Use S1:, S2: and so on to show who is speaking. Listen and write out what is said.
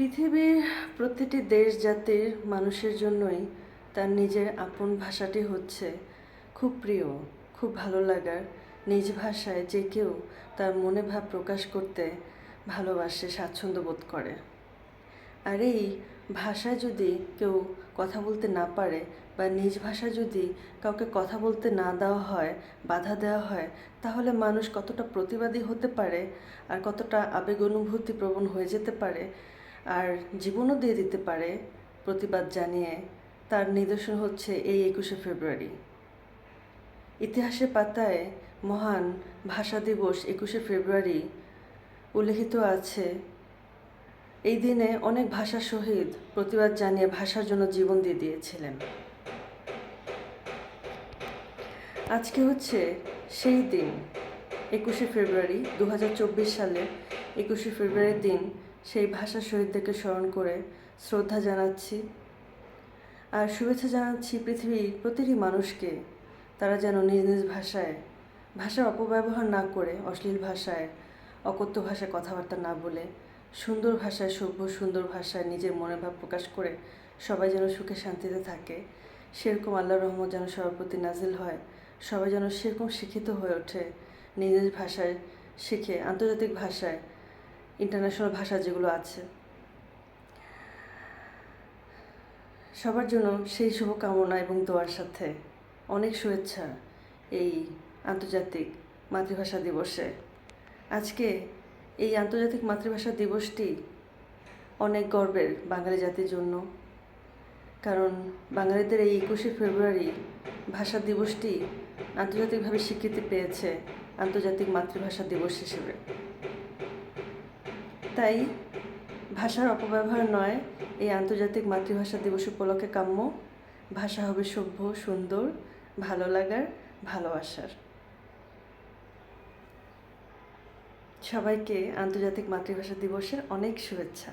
S1: পৃথিবীর প্রতিটি দেশ জাতির মানুষের জন্যই তার নিজের আপন ভাষাটি হচ্ছে খুব প্রিয়, খুব ভালো লাগার। নিজ ভাষায় যে কেউ তার মনে ভাব প্রকাশ করতে ভালোবাসে, স্বাচ্ছন্দ্য বোধ করে। আর এই ভাষায় যদি কেউ কথা বলতে না পারে বা নিজ ভাষায় যদি কাউকে কথা বলতে না দেওয়া হয়, বাধা দেওয়া হয়, তাহলে মানুষ কতটা প্রতিবাদী হতে পারে আর কতটা আবেগ অনুভূতি প্রবণ হয়ে যেতে পারে আর জীবনও দিয়ে দিতে পারে প্রতিবাদ জানিয়ে তার নিদর্শন হচ্ছে এই একুশে ফেব্রুয়ারি। ইতিহাসের পাতায় মহান ভাষা দিবস একুশে ফেব্রুয়ারি উল্লেখিত আছে। এই দিনে অনেক ভাষা শহীদ প্রতিবাদ জানিয়ে ভাষার জন্য জীবন দিয়ে দিয়েছিলেন। আজকে হচ্ছে সেই দিন, একুশে ফেব্রুয়ারি দু হাজার চব্বিশ সালে একুশে ফেব্রুয়ারির দিন সেই ভাষা শহীদদেরকে স্মরণ করে শ্রদ্ধা জানাচ্ছি। আর শুভেচ্ছা জানাচ্ছি পৃথিবীর প্রতিটি মানুষকে, তারা যেন নিজ নিজ ভাষায়, ভাষার অপব্যবহার না করে, অশ্লীল ভাষায়, অকথ্য ভাষায় কথাবার্তা না বলে, সুন্দর ভাষায়, সভ্য, সুন্দর ভাষায় নিজের মনের ভাব প্রকাশ করে সবাই যেন সুখে শান্তিতে থাকে। সেরকম আল্লাহ রহমত যেন সবার প্রতি নাজিল হয়, সবাই যেন সেরকম শিক্ষিত হয়ে ওঠে। নিজ নিজ ভাষায় শিখে, আন্তর্জাতিক ভাষায় ইন্টারন্যাশনাল ভাষা যেগুলো আছে। সবার জন্য সেই শুভকামনা এবং দোয়ার সাথে অনেক শুভেচ্ছা এই আন্তর্জাতিক মাতৃভাষা দিবসে। আজকে এই আন্তর্জাতিক মাতৃভাষা দিবসটি অনেক গর্বের বাঙালি জাতির জন্য। কারণ বাঙালিদের এই একুশে ফেব্রুয়ারি ভাষা দিবসটি আন্তর্জাতিকভাবে স্বীকৃতি পেয়েছে আন্তর্জাতিক মাতৃভাষা দিবস হিসেবে। তাই ভাষার অপব্যবহার নয়, এই আন্তর্জাতিক মাতৃভাষা দিবস উপলক্ষে কাম্য। ভাষা হবে সভ্য, সুন্দর, ভালো লাগার, ভালোবাসার। সবাইকে আন্তর্জাতিক মাতৃভাষা দিবসের অনেক শুভেচ্ছা।